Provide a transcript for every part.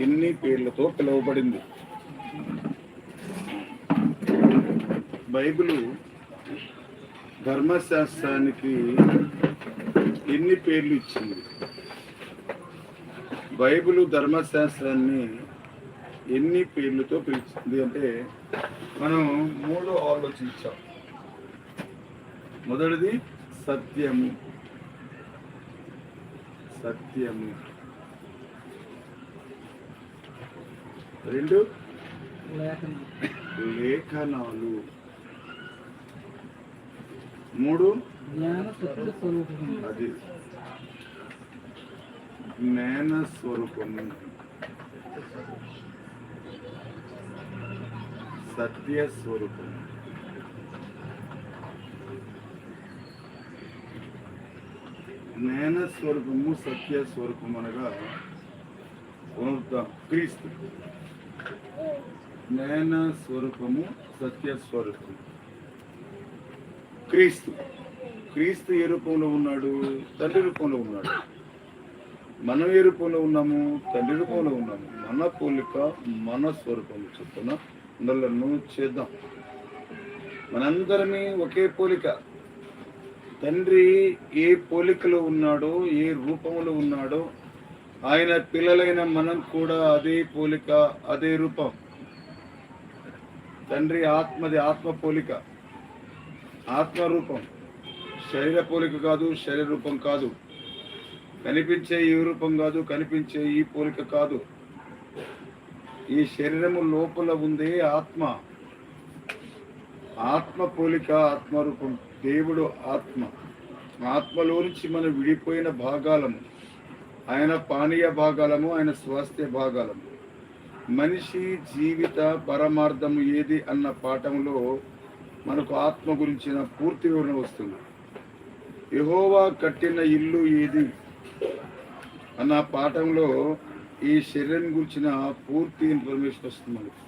ఎన్ని పేర్లతో పిలువబడింది? బైబిలు ధర్మశాస్త్రానికి ఎన్ని పేర్లు ఇచ్చింది? బైబిలు ధర్మశాస్త్రాన్ని ఎన్ని పేర్లతో పిలిచింది అంటే మనం మూడు ఆలోచించాం. మొదటిది సత్యము. సత్యము. రెండు లేఖనాలు. మూడు అది జ్ఞాన స్వరూపము సత్య స్వరూపము జ్ఞాన స్వరూపము సత్య స్వరూపం అనగా క్రీస్తు. జ్ఞాన స్వరూపము సత్య స్వరూపము క్రీస్తు. క్రీస్తు ఏ రూపంలో ఉన్నాడు? తండ్రి రూపంలో ఉన్నాడు. మనం ఏ రూపంలో ఉన్నాము? తండ్రి రూపంలో ఉన్నాము. మన పోలిక మన స్వరూపం చెప్తున్నా నల్లను చేద్దాం. మనందరమే ఒకే పోలిక. తండ్రి ఏ పోలికలో ఉన్నాడో ఏ రూపంలో ఉన్నాడో ఆయన పిల్లలైన మనం కూడా అదే పోలిక అదే రూపం. తండ్రి ఆత్మది ఆత్మ పోలిక ఆత్మ రూపం. శరీర పోలిక కాదు శరీర రూపం కాదు. కనిపించే ఈ రూపం కాదు కనిపించే ఈ పోలిక కాదు. ఈ శరీరము లోపల ఉంది ఆత్మ. ఆత్మ పోలిక ఆత్మ రూపం. దేవుడు ఆత్మ. ఆత్మలో నుంచి మనం విడిపోయిన భాగాలము. ఆయన పానీయ భాగాలము ఆయన స్వాస్థ్య భాగాలము. మనిషి జీవిత పరమార్థము ఏది అన్న పాఠంలో మనకు ఆత్మ గురించిన పూర్తి వివరణ వస్తుంది. యహోవా కట్టిన ఇల్లు ఏది? అన్న పాఠంలో ఈ శరీరం గురించిన పూర్తి ఇన్ఫర్మేషన్ వస్తుంది మనకు.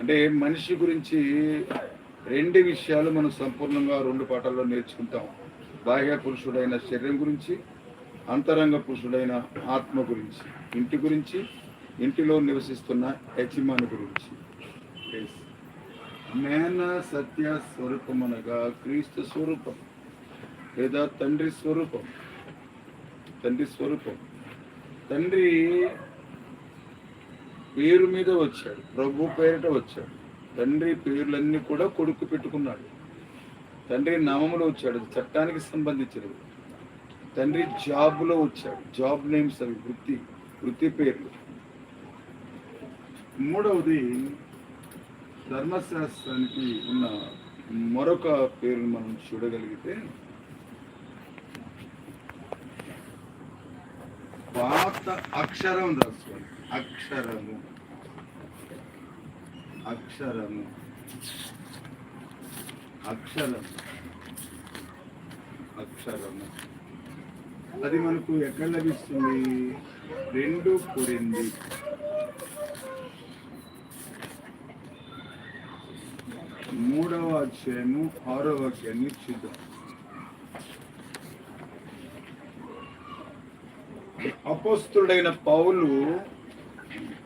అంటే మనిషి గురించి రెండు విషయాలు మనం సంపూర్ణంగా రెండు పాఠాల్లో నేర్చుకుంటాం. బాహ్య పురుషుడైన శరీరం గురించి అంతరంగ పురుషుడైన ఆత్మ గురించి ఇంటి గురించి ఇంటిలో నివసిస్తున్న యజమాని గురించి. మేన సత్య స్వరూపం అనగా క్రీస్తు స్వరూపం లేదా తండ్రి స్వరూపం. తండ్రి స్వరూపం. తండ్రి పేరు మీద వచ్చాడు ప్రభు పేరిట వచ్చాడు. తండ్రి పేర్లన్నీ కూడా కొడుకు పెట్టుకున్నాడు. తండ్రి నామములో వచ్చాడు చట్టానికి సంబంధించినది తండ్రి జాబ్లో వచ్చాడు. జాబ్ నేమ్స్ అవి వృత్తి వృత్తి పేర్లు. మూడవది ధర్మశాస్త్రానికి ఉన్న మరొక పేరును మనం చూడగలిగితే పాత అక్షరం రాసుకోండి. అక్షరము. అక్షరము. అక్షరం. అక్షరము. అది మనకు ఎక్కడ లభిస్తుంది? రెండు కూడింది మూడవ అధ్యాయము ఆరవ అధ్యాయాన్ని చూద్దాం. అపోస్తుడైన పౌలు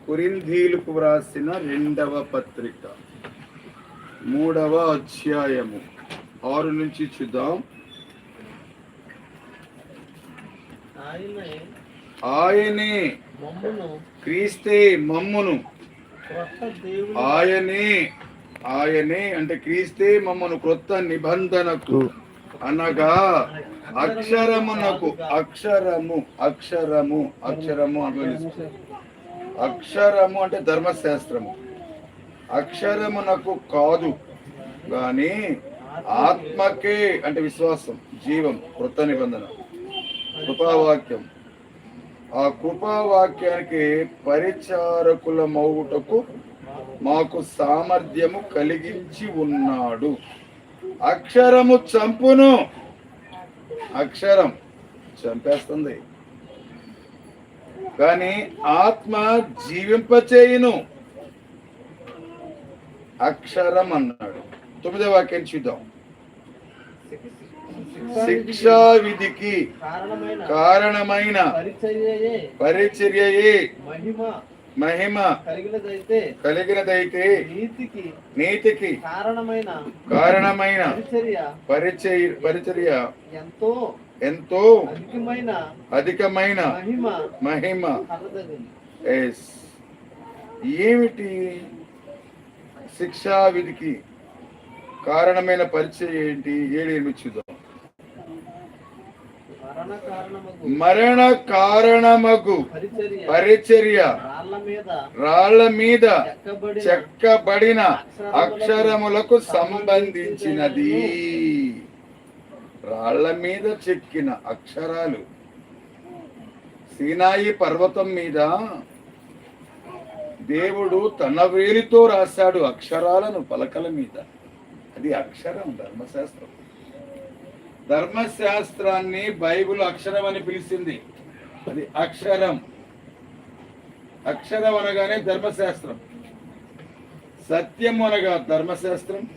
కొరింథీలకు వ్రాసిన రెండవ పత్రిక. మూడవ అధ్యాయము ఆరు నుంచి చూద్దాం. ఆయనే క్రీస్తే మమ్మును. క్రొత్త ఆయనే ఆయనే అంటే క్రీస్తే మమ్మను క్రొత్త నిబంధనకు అనగా అక్షరమునకు అక్షరము అక్షరము అక్షరము అంటే అక్షరము అంటే ధర్మశాస్త్రము. అక్షరమునకు కాదు కానీ ఆత్మకే అంటే విశ్వాసం జీవం కృత నిబంధన. కృపావాక్యం. ఆ కృపావాక్యానికి పరిచారకుల మౌటకు మాకు సామర్థ్యము కలిగించి ఉన్నాడు. అక్షరము చంపును. అక్షరం చంపేస్తుంది. కానీ ఆత్మ జీవింపచేయును. అక్షరం అన్నాడు తొమ్మిదో వాక్యం చూద్దాం. శిక్షా విధికి కారణమైన పరిచర్యయే. పరిచర్యయే. మహిమ కలిగినదైతే నీతికి నీతికి కారణమైన కారణమైన పరిచర్య పరిచర్య ఎంతో ఎంతో అధికమైన అధికమైన మహిమ ఎస్ ఏమిటి శిక్షా విధికి కారణమైన పరిచయం ఏంటి? ఏడు ఎనిమిది చూద్దాం. మరణ కారణమగు. పరిచర్య. రాళ్ళ మీద. చెక్కబడిన అక్షరములకు సంబంధించినది. రాళ్ళ మీద చెక్కిన అక్షరాలు. సీనాయి పర్వతం మీద దేవుడు తన వేలితో రాశాడు అక్షరాలను పలకల మీద. అది అక్షరం ధర్మశాస్త్రం. ధర్మశాస్త్రాన్ని బైబిల్ అక్షరం అని పిలిచింది. అది అక్షరం. అక్షరం అనగానే ధర్మశాస్త్రం. సత్యం అనగా ధర్మశాస్త్రం.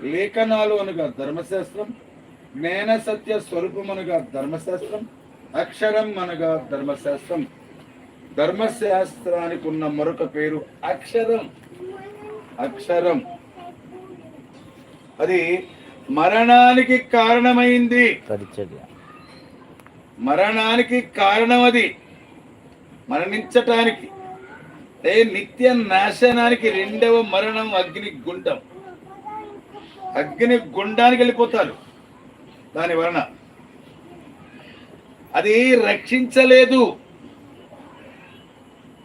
లేఖనాలు అనగా ధర్మశాస్త్రం. జ్ఞాన సత్య స్వరూపం అనగా ధర్మశాస్త్రం. అక్షరం అనగా ధర్మశాస్త్రం. ధర్మశాస్త్రానికి ఉన్న మరొక పేరు అక్షరం. అక్షరం. అది మరణానికి కారణమైంది. పరిచర్య. మరణానికి కారణం అది మరణించటానికి. ఏ నిత్య నాశనానికి రెండవ మరణం అగ్ని గుండం. అగ్ని గుండానికి వెళ్ళిపోతారు. దాని వలన. అది రక్షించలేదు.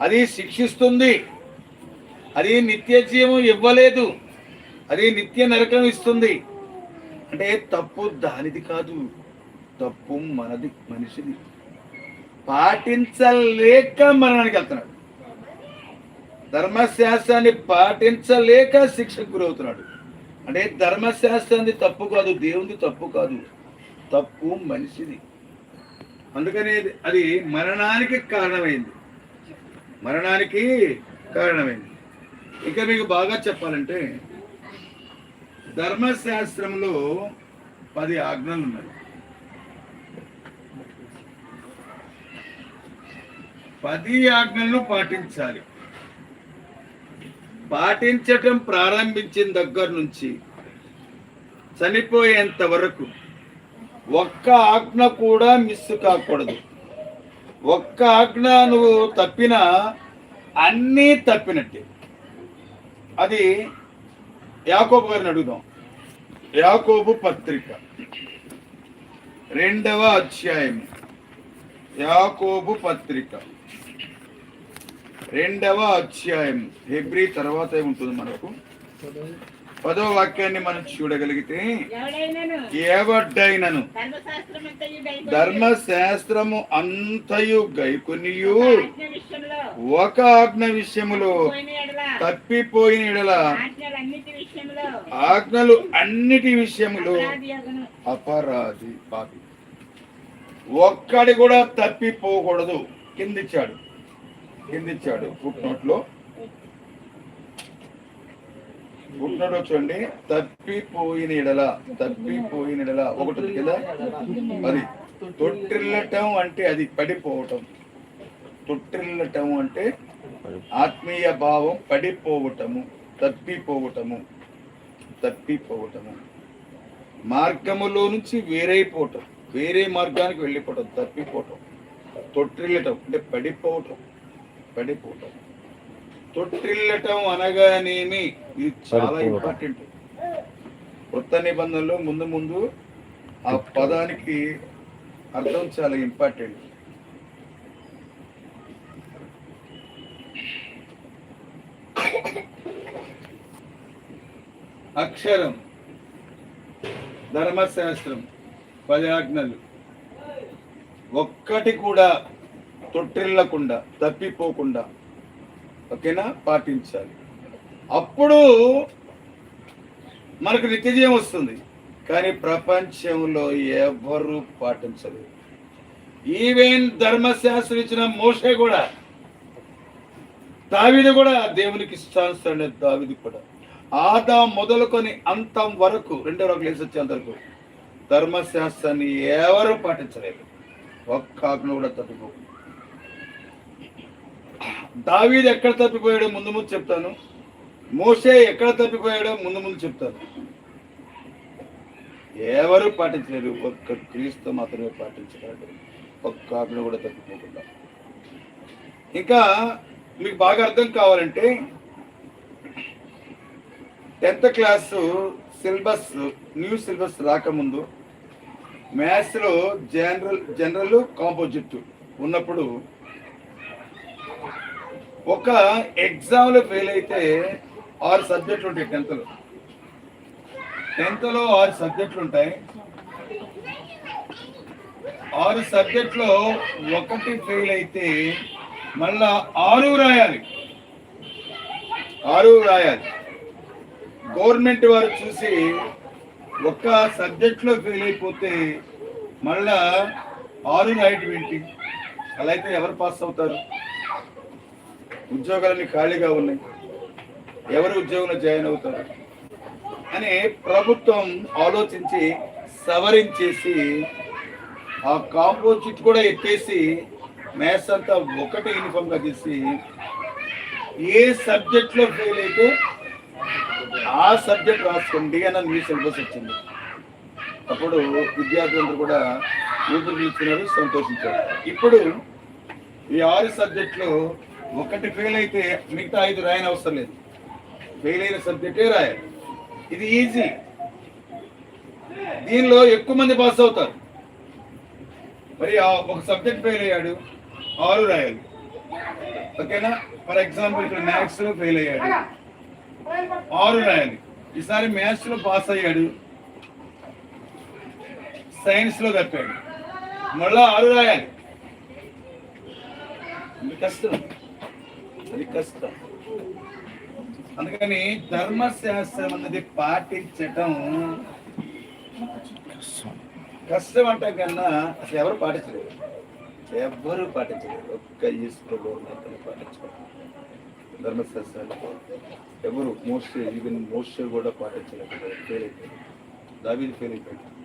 అది శిక్షిస్తుంది. అది నిత్య జీవం ఇవ్వలేదు. అది నిత్య నరకం ఇస్తుంది. అంటే తప్పు దానిది కాదు తప్పు మనది మనిషిది. పాటించలేక మరణానికి వెళ్తున్నాడు. ధర్మశాస్త్రాన్ని పాటించలేక శిక్షకు గురవుతున్నాడు. అంటే ధర్మశాస్త్రాన్ని తప్పు కాదు దేవుని తప్పు కాదు తప్పు మనిషిది. అందుకని అది మరణానికి కారణమైంది. మరణానికి కారణమైంది. ఇంకా మీకు బాగా చెప్పాలంటే ధర్మశాస్త్రంలో పది ఆజ్ఞలు ఉన్నాయి పది ఆజ్ఞలను పాటించాలి. పాటించటం ప్రారంభించిన దగ్గర నుంచి చనిపోయేంత వరకు ఒక్క ఆజ్ఞ కూడా మిస్ కాకూడదు. ఒక్క ఆజ్ఞ నువ్వు తప్పినా అన్నీ తప్పినట్టే. అది యాకోబు గారిని అడుగుదాం. యాకోబు పత్రిక. రెండవ అధ్యాయం యాకోబు పత్రిక. రెండవ అధ్యాయం హెబ్రి తర్వాత ఏముంటుంది మనకు? పదో వాక్యాన్ని మనం చూడగలిగితే ఎవడైనను? ధర్మశాస్త్రము అంతయు గైకొనియు. ఒక ఆజ్ఞ విషయములో తప్పిపోయిన ఎడల ఆజ్ఞలు అన్నిటి అపరాధియగును. అపరాధి పాపి ఒక్కడి కూడా తప్పిపోకూడదు. కిందిచ్చాడు. కిందిచ్చాడు. ఫుట్నోట్లో ఫుట్నోట్ చూడండి. తప్పిపోయిన ఎడల తప్పిపోయిన ఎడల ఒకటి కదా? అది తొట్టిల్లటం అంటే అది పడిపోవటం. తొట్టిల్లటం అంటే ఆత్మీయ భావం పడిపోవటము తప్పిపోవటము. తప్పిపోవటము. మార్గములో నుంచి వేరైపోవటం వేరే మార్గానికి వెళ్ళిపోవటం తప్పిపోవటం తొట్టిల్లటం అంటే పడిపోవటం పడిపోవటం. తొట్టిల్లటం అనగానేమి ఇది చాలా. ఇంపార్టెంట్. కొత్త నిబంధనలో ముందు ముందు ఆ పదానికి అర్థం చాలా ఇంపార్టెంట్. అక్షరం ధర్మశాస్త్రం పది ఆజ్ఞలు. ఒక్కటి కూడా తొట్టిల్లకుండా తప్పిపోకుండా ఓకేనా? పాటించాలి. అప్పుడు మనకు నిత్యజయం వస్తుంది. కానీ ప్రపంచంలో ఎవరు పాటించలేదు. ఈవెన్ ధర్మశాస్త్రం ఇచ్చిన మోసే కూడా దావిది కూడా దేవునికి ఇష్టానుసరణ దావిది కూడా. ఆదా మొదలుకొని అంతం వరకు రెండో వరకు లేసి వచ్చేంత వరకు ధర్మశాస్త్రాన్ని ఎవరు పాటించలేదు. ఒక్క ఆజ్ఞ కూడా తప్పిపో దావీది ఎక్కడ తప్పిపోయాడో ముందు ముందు చెప్తాను. మోసే ఎక్కడ తప్పిపోయాడో ముందు ముందు చెప్తాను. ఎవరు పాటించలేరు ఒక్క క్రీస్తు మాత్రమే పాటించగలడు. ఒక్క ఆజ్ఞ కూడా తప్పిపోకుండా. ఇంకా మీకు బాగా అర్థం కావాలంటే tenth class syllabus new syllabus రాకముందు మ్యాథ్స్లో జనరల్ జనరల్ కాంపోజిట్ ఉన్నప్పుడు ఒక ఎగ్జామ్లో ఫెయిల్ అయితే ఆరు సబ్జెక్టులు ఉంటాయి టెన్త్లో. టెన్త్లో ఆరు సబ్జెక్టులు ఉంటాయి. ఆరు సబ్జెక్టులో ఒకటి ఫెయిల్ అయితే మళ్ళా ఆరు రాయాలి. ఆరు రాయాలి. గవర్నమెంట్ వారు చూసి ఒక్క సబ్జెక్ట్లో ఫెయిల్ అయిపోతే మళ్ళా ఆరు రాయటం ఏంటి అలా అయితే ఎవరు పాస్ అవుతారు? ఉద్యోగాలన్నీ ఖాళీగా ఉన్నాయి. ఎవరు ఉద్యోగంలో జాయిన్ అవుతారు? అని ప్రభుత్వం ఆలోచించి సవరించేసి ఆ కాంపోజిట్ కూడా ఎత్తేసి మ్యాథ్స్ అంతా ఒకటి యూనిఫామ్గా చేసి తీసి ఏ సబ్జెక్ట్లో ఫెయిల్ అయితే ఆ సబ్జెక్ట్ రాసుకోండి అని మీ సిలబస్ వచ్చింది. అప్పుడు విద్యార్థులందరూ కూడా ఊపిరి పీల్చుకున్నారు సంతోషించారు. ఇప్పుడు ఈ ఆరు సబ్జెక్టులు ఒకటి ఫెయిల్ అయితే మిగతా ఐదు రాయని అవసరం లేదు. ఫెయిల్ అయిన సబ్జెక్టే రాయాలి. ఇది ఈజీ దీనిలో ఎక్కువ మంది పాస్ అవుతారు. మరి ఒక సబ్జెక్ట్ ఫెయిల్ అయ్యాడు ఆరు రాయాలి. ఓకేనా? ఫర్ ఎగ్జాంపుల్ ఇక్కడ మ్యాథ్స్లో ఫెయిల్ అయ్యాడు. ఆరు రాయాలి ఈసారి మ్యాథ్స్లో పాస్ అయ్యాడు. సైన్స్లో తప్పాడు. మళ్ళా ఆరు రాయాలి. కష్టం. అది కష్టం. అందుకని ధర్మశాస్త్రం అన్నది పాటించటం కష్టం అంటే కన్నా అసలు ఎవరు పాటించలేదు. ఎవ్వరూ పాటించలేదు. ఒక్క ఈశ్వరుడు మాత్రమే పాటించలేదు ధర్మశాస్త్రాలు. ఎవరు మోస్ట్ ఈవెన్ మోస్ట్ కూడా పాటించలేకపోయారు. ఫెయిల్ అయిపోయారు. దావీది ఫెయిల్ అయిపోయాడు.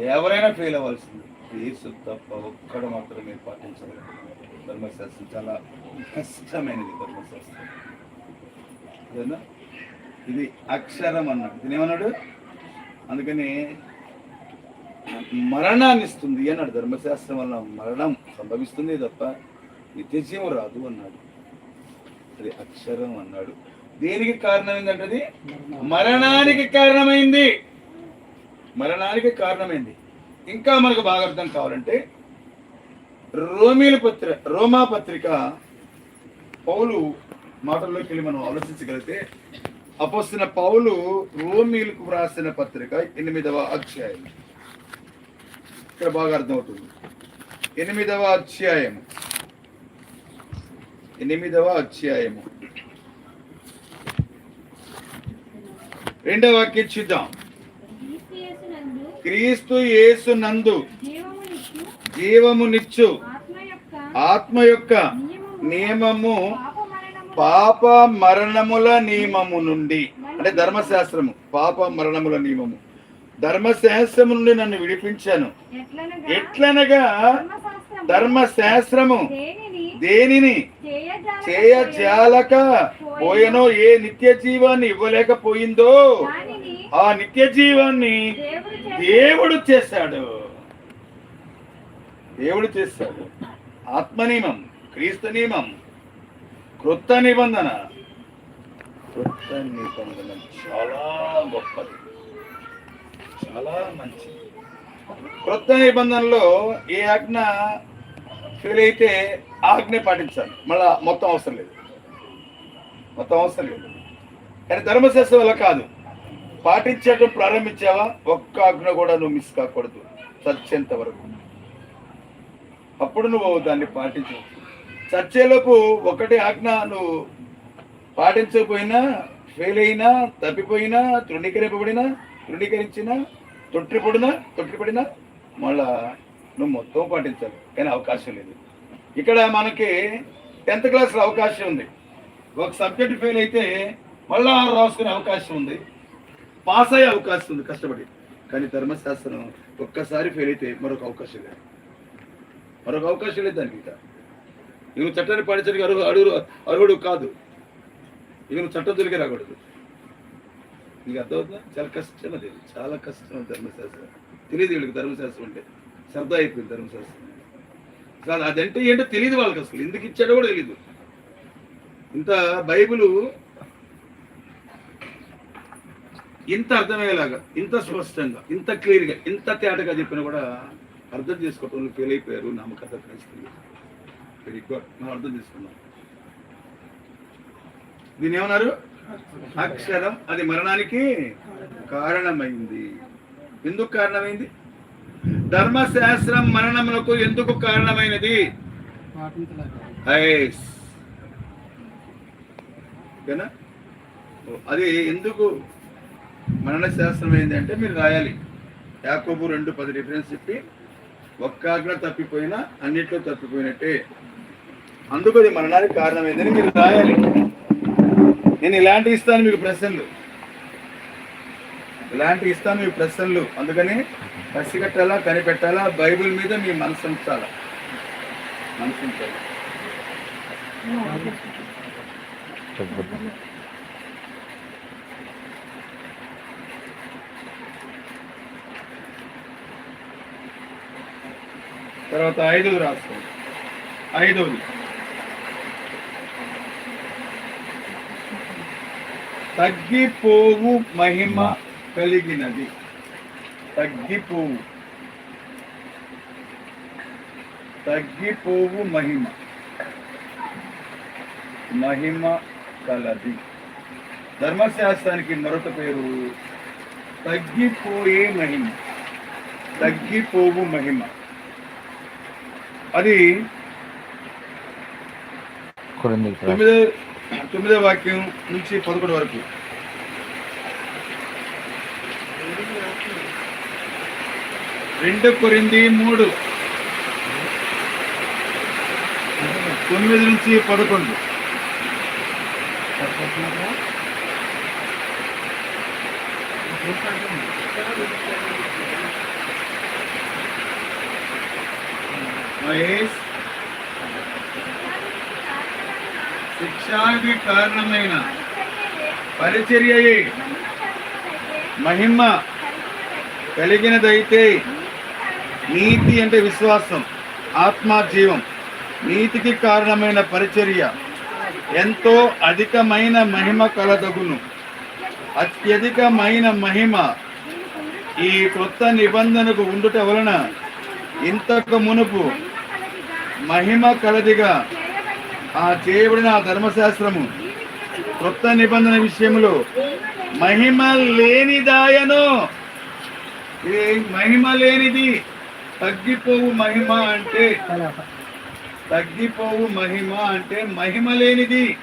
ఎవరైనా ఫెయిల్ అవ్వాల్సింది. ఏసు తప్ప ఒక్కడ మాత్రమే పాటించలేదు ధర్మశాస్త్రం చాలా కష్టమైనది ధర్మశాస్త్రం. అదేనా? ఇది అక్షరం అన్నాడు. దీని ఏమన్నాడు? అందుకని మరణాన్ని ఇస్తుంది అన్నాడు. ధర్మశాస్త్రం వల్ల మరణం సంభవిస్తుంది తప్ప నిత్యజీవం రాదు అన్నాడు. అది అక్షరం అన్నాడు. దేనికి కారణం ఏంటంటే మరణానికి కారణమైంది. మరణానికి కారణమైంది. ఇంకా మనకు బాగా అర్థం కావాలంటే రోమిల పత్రిక రోమా పత్రిక పౌలు మాటల్లోకి వెళ్ళి మనం ఆలోచించగలిగితే అపోస్తున్న పౌలు రోమిలకు వ్రాసిన పత్రిక ఎనిమిదవ అధ్యాయం. ఇక్కడ బాగా అర్థమవుతుంది. ఎనిమిదవ అధ్యాయము. ఎనిమిదవ అధ్యాయము. రెండవ వాక్యం చూద్దాం. క్రీస్తు యేసు నందు జీవమునిచ్చు ఆత్మ యొక్క నియమము పాప మరణముల నియమము నుండి అంటే ధర్మశాస్త్రము పాప మరణముల నియమము. ధర్మశాస్త్రము నుండి నన్ను విడిపించాను. ఎట్లనగా? ధర్మశాస్త్రము. దేనిని? చేయజాలక పోయనో? ఏ నిత్య జీవాన్ని ఇవ్వలేకపోయిందో ఆ నిత్య జీవాన్ని దేవుడు చేశాడు. దేవుడు చేశాడు. ఆత్మ నియమం క్రీస్తు నియమం క్రొత్త నిబంధన. క్రొత్త నిబంధన చాలా గొప్పది. చాలా మంచిది క్రొత్త నిబంధనలో ఏ ఆజ్ఞ ఫెయిల్ అయితే ఆజ్ఞ పాటించాలి. మళ్ళా మొత్తం అవసరం లేదు. మొత్తం అవసరం లేదు. కానీ ధర్మశాస్త్రం వల్ల కాదు. పాటించడం ప్రారంభించావా? ఒక్క ఆజ్ఞ కూడా నువ్వు మిస్ కాకూడదు. చచ్చేంత వరకు. అప్పుడు నువ్వు దాన్ని పాటించు చచ్చేలోపు ఒకటి ఆజ్ఞ నువ్వు పాటించకపోయినా ఫెయిల్ అయినా తప్పిపోయినా తృణీకరింపబడినా తృణీకరించినా తొట్టిపడినా తొట్టిపడినా మళ్ళా నువ్వు మొత్తం పాటించాలి. కానీ అవకాశం లేదు. ఇక్కడ మనకి టెన్త్ క్లాస్లో అవకాశం ఉంది. ఒక సబ్జెక్ట్ ఫెయిల్ అయితే మళ్ళా రాసుకునే అవకాశం ఉంది. పాస్ అయ్యే అవకాశం ఉంది కష్టపడి. కానీ ధర్మశాస్త్రం ఒక్కసారి ఫెయిల్ అయితే మరొక అవకాశం లేదు. మరొక అవకాశం లేదు దానికి ఇంకా. ఇక నువ్వు చట్టాన్ని పాటించడానికి అరుగు అడుగు అర్హుడు కాదు. ఇక నువ్వు చట్టం దొరికి రాకూడదు. నీకు అర్థమవుతుందా? చాలా కష్టం అది. చాలా కష్టం ధర్మశాస్త్రం. తెలియదు వీళ్ళకి ధర్మశాస్త్రం అంటే. సరదా అయిపోయింది ధర్మశాస్త్రం. అసలు అదంటే ఏంటో తెలియదు వాళ్ళకి అసలు. ఎందుకు ఇచ్చాడో కూడా తెలియదు. ఇంత బైబిలు ఇంత అర్థమయ్యేలాగా ఇంత స్పష్టంగా ఇంత క్లియర్గా ఇంత తేటగా చెప్పినా కూడా అర్థం చేసుకోవటంలో ఫెయిల్ అయిపోయారు నమ్మకత క్రైస్తవులు. వెరీ గుడ్ మనం అర్థం చేసుకున్నాం దీని ఏమన్నారు? అక్షరం అది మరణానికి కారణమైంది. ఎందుకు కారణమైంది? ధర్మశాస్త్రం మరణములకు ఎందుకు కారణమైనది? ఓకేనా? ఓ, అది ఎందుకు మరణ శాస్త్రం ఏంటంటే మీరు రాయాలి. యాకోబు రెండు పది రిఫరెన్స్ చెప్పి ఒక్క తప్పిపోయినా అన్నిట్లో తప్పిపోయినట్టే. అందుకు అది మరణానికి కారణమైందని మీరు రాయాలి. నేను ఇలాంటి ఇస్తాను మీకు ప్రశ్నలు. ఇలాంటి ఇస్తాను మీకు ప్రశ్నలు. అందుకని పసిగట్టాలా కనిపెట్టాలా? బైబిల్ మీద మీ మనసు ఉంచాలా? మనసు తర్వాత ఐదవది రాసుకోండి. ఐదవది తగ్గిపోవు మహిమ కలిగినది. తగ్గిపోవు. తగ్గిపోవు మహిమ. మహిమ కలది. ధర్మశాస్త్రానికి మరొక పేరు తగ్గిపోయే మహిమ. తగ్గిపోవు మహిమ. అది తొమ్మిదో తొమ్మిదో వాక్యం నుంచి పదకొండు వరకు. రెండు కొరింది మూడు. తొమ్మిది నుంచి పదకొండు. మహేష్. శిక్షానికి కారణమైన పరిచర్యయే మహిమ కలిగినదైతే నీతి అంటే విశ్వాసం ఆత్మ జీవం. నీతికి కారణమైన పరిచర్య ఎంతో అధికమైన మహిమ కలదగును. అత్యధికమైన మహిమ ఈ కొత్త నిబంధనకు ఉండుట వలన ఇంతకు మునుపు మహిమ కలదిగా ఆ చేయబడిన ధర్మశాస్త్రము కొత్త నిబంధన విషయంలో మహిమ లేనిదాయను. ఇది మహిమ లేనిది తగ్గిపోవు మహిమ అంటే తగ్గిపోవు మహిమ అంటే మహిమ లేనిది.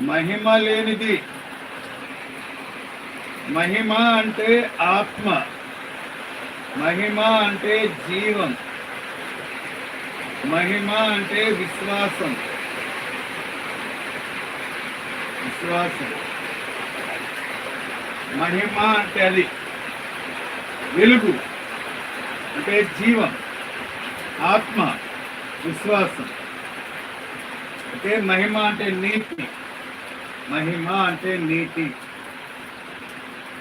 మహిమ లేనిది. మహిమ అంటే ఆత్మ. మహిమ అంటే జీవం. మహిమ అంటే విశ్వాసం. విశ్వాసం. మహిమ అంటే అది. వెలుగు అంటే జీవం. ఆత్మ విశ్వాసం. అంటే మహిమ అంటే నీతి. మహిమ అంటే నీతి.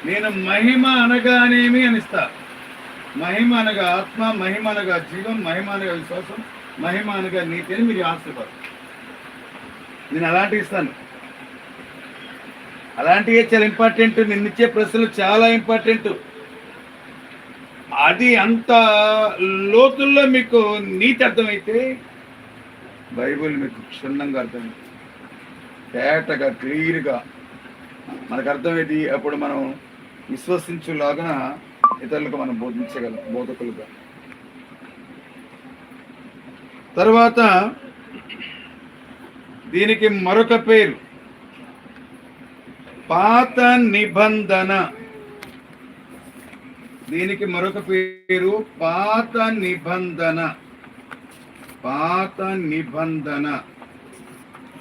నేను మహిమ అనగానేమి అనిస్తాను మహిమ అనగా ఆత్మ మహిమ అనగా జీవం మహిమ అనగా విశ్వాసం మహిమ అనగా నీతి అని మీరు ఆశపడరు. నేను అలాంటి ఇస్తాను. అలాంటివే చాలా ఇంపార్టెంట్ నేను ఇచ్చే ప్రశ్నలు చాలా ఇంపార్టెంట్ అది అంత లోతుల్లో మీకు నీతి అర్థమైతే బైబిల్ మీకు క్షుణ్ణంగా అర్థమైంది తేటగా క్లియర్గా మనకు అర్థమైంది అప్పుడు మనం విశ్వసించులాగా ఇతరులకు మనం బోధించగలం బోధకులుగా. తర్వాత దీనికి మరొక పేరు. పాత నిబంధన. దీనికి మరొక పేరు పాత నిబంధన. పాత నిబంధన.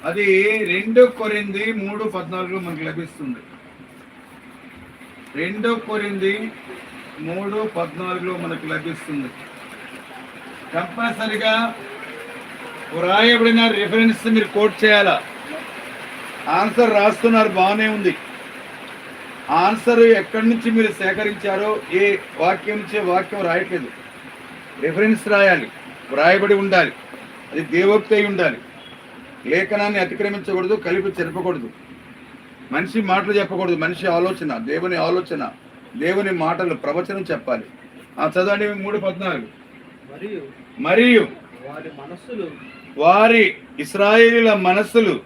అది రెండు కొరింది మూడు పద్నాలుగులో మనకు లభిస్తుంది. రెండో కొరింది మూడు పద్నాలుగులో మనకు లభిస్తుంది. కంపల్సరిగా వ్రాయబడిన రిఫరెన్స్ మీరు కోట్ చేయాలా? ఆన్సర్ రాస్తున్నారు బాగానే ఉంది. ఆన్సర్ ఎక్కడి నుంచి మీరు సేకరించారో ఏ వాక్యం నుంచి వాక్యం రాయట్లేదు. రిఫరెన్స్ రాయాలి వ్రాయబడి ఉండాలి అది దేవోక్తి అయి ఉండాలి. లేఖనాన్ని అతిక్రమించకూడదు కలిపి చెరపకూడదు. మనిషి మాటలు చెప్పకూడదు మనిషి ఆలోచన దేవుని ఆలోచన. దేవుని మాటలు ప్రవచనం చెప్పాలి. ఆ చదవండి మూడు పద్నాలుగు. మరియు మరియు వారి మనస్సులు వారి ఇస్రాయేలీల మనస్సులు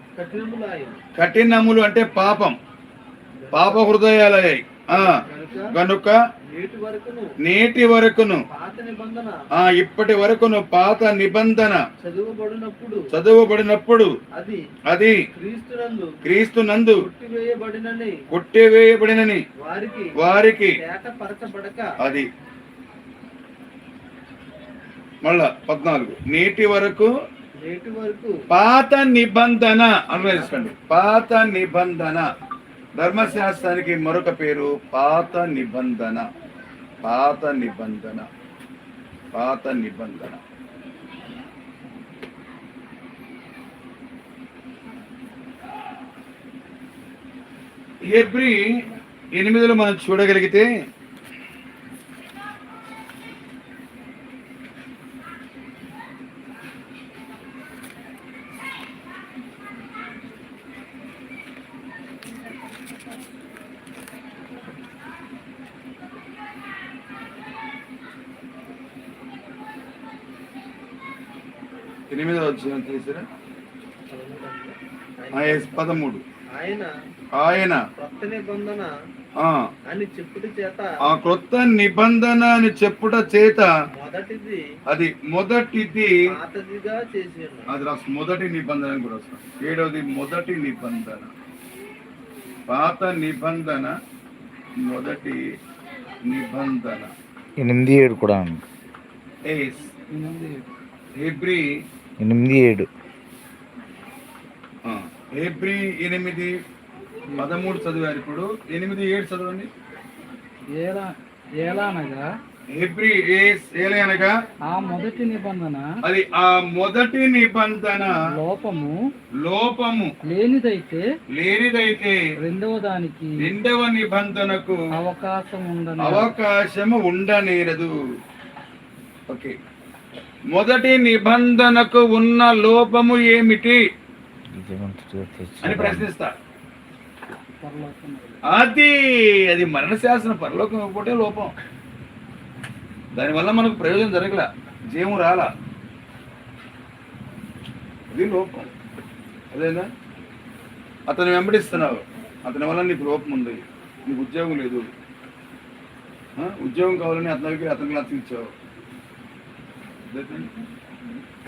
కఠినములు అంటే పాపం. పాప హృదయాలయ్యాయి కనుక నేటి వరకును ఆ ఇప్పటి వరకును పాత నిబంధన చదువబడినప్పుడు చదువబడినప్పుడు అది అది క్రీస్తునందు క్రీస్తు నందు కొట్టివేయబడినని వారికి అది. మళ్ళా పద్నాలుగు. నేటి వరకు నేటి వరకు పాత నిబంధన. అనువేసుకోండి పాత నిబంధన. ధర్మశాస్త్రానికి మరొక పేరు పాత నిబంధన. పాత నిబంధన. పాత నిబంధన. ఎబ్రి ఎనిమిదిలో మనం చూడగలిగితే పదమూడు. ఆయన ఆయన కొత్త నిబంధన ఆ. అని చెప్పుటి చేత ఆ క్రొత్త నిబంధన అని చెప్పుట చేత మొదటిది అది మొదటిది పాతదిగా చేసి ఉన్నాడు అది రాసు మొదటి నిబంధన కూడా వస్తుంది ఏడవది మొదటి నిబంధన. పాత నిబంధన మొదటి నిబంధన. ఎనిమిది ఏడు కూడా ఉంది. ఏస్ హెబ్రి ఎనిమిది ఏడు. హెబ్రి ఎనిమిది పదమూడు చదివారు ఇప్పుడు. ఎనిమిది ఏడు చదవండి. ఏలా ఏలానగా ఏలే అనగా? ఆ మొదటి నిబంధన అది ఆ మొదటి నిబంధన లోపము లోపము లేనిదైతే లేనిదైతే రెండవ దానికి రెండవ నిబంధనకు అవకాశం ఉందని అవకాశము ఉండనేరదు. ఓకే. మొదటి నిబంధనకు ఉన్న లోపము ఏమిటి? అని ప్రశ్నిస్తా. పరలోకం. అది అది మరణ శాసన పరలోకం ఇవ్వకపోతే లోపం. దానివల్ల మనకు ప్రయోజనం జరగల. జీవం రాలా. అది లోపం. అదేనా? అతను వెంబడిస్తున్నావు. అతని వల్ల నీకు లోపం ఉంది. నీకు ఉద్యోగం లేదు? ఉద్యోగం కావాలని అతని దగ్గర అతనికి అదేనా?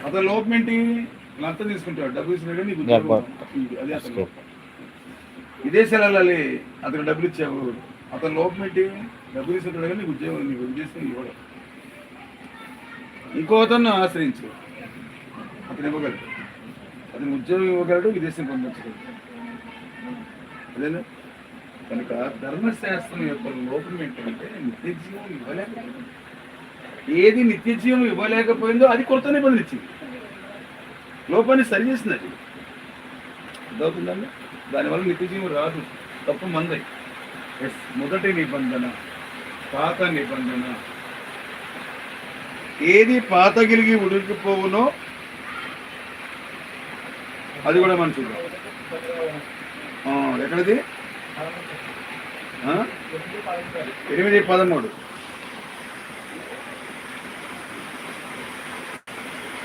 అతని లోపం ఏంటి? లంచం తీసుకుంటావు డబ్బు తీసుకుంటే నీకు అది అతని. లోపం విదేశాలు వెళ్ళాలి అతను డబ్బులు ఇచ్చావు. అతని లోపం ఏంటి? డబ్బులు తీసుకుంటాడు కానీ నీకు ఉద్యోగం నీకు ఉద్దేశం ఇవ్వడం ఇంకో అతను ఆశ్రయించు. అతను ఇవ్వగలడు. అతను ఉద్యోగం ఇవ్వగలడు విదేశం పంపించగలడు. అదేనా? కనుక ధర్మశాస్త్రం యొక్క లోపం ఏంటంటే నిత్య జీవం ఇవ్వలేకపోయింది. ఏది నిత్య జీవం ఇవ్వలేకపోయిందో అది కొత్త నిబంధన ఇచ్చింది. లోపాన్ని సరి చేసింది అది అర్థవుతుందండి దానివల్ల నిత్యజీవం రాదు. తప్పు మందై. ఎస్ మొదటి నిబంధన పాత నిబంధన. ఏది పాత గిరిగి ఉడికిపోవునో అది కూడా మనం చూద్దాం. ఎక్కడది? ఎనిమిది పదమూడు.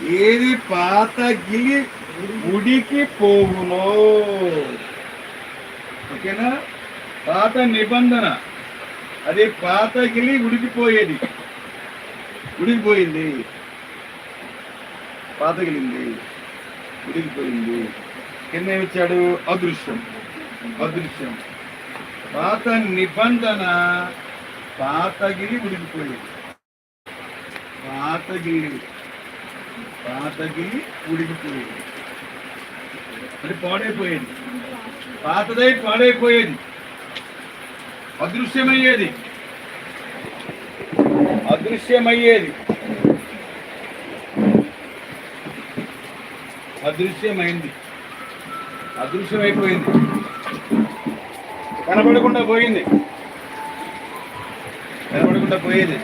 ఏది పాత గిలి ఉడికి పోవునో? ఓకేనా? పాత నిబంధన. అది పాత గిలి ఉడికిపోయేది ఉడికిపోయింది పాతగిలింది ఉడికిపోయింది కింద ఏమిచ్చాడు? అదృశ్యం. అదృశ్యం. పాత నిబంధన పాతగిలి ఉడికిపోయేది పాత గిలి ఉడికిపోయింది అది పాడైపోయేది. పాతదై పాడైపోయేది. అదృశ్యమయ్యేది. అదృశ్యమయ్యేది. అదృశ్యమైంది. అదృశ్యమైపోయింది. కనబడకుండా పోయింది. కనబడకుండా పోయేది.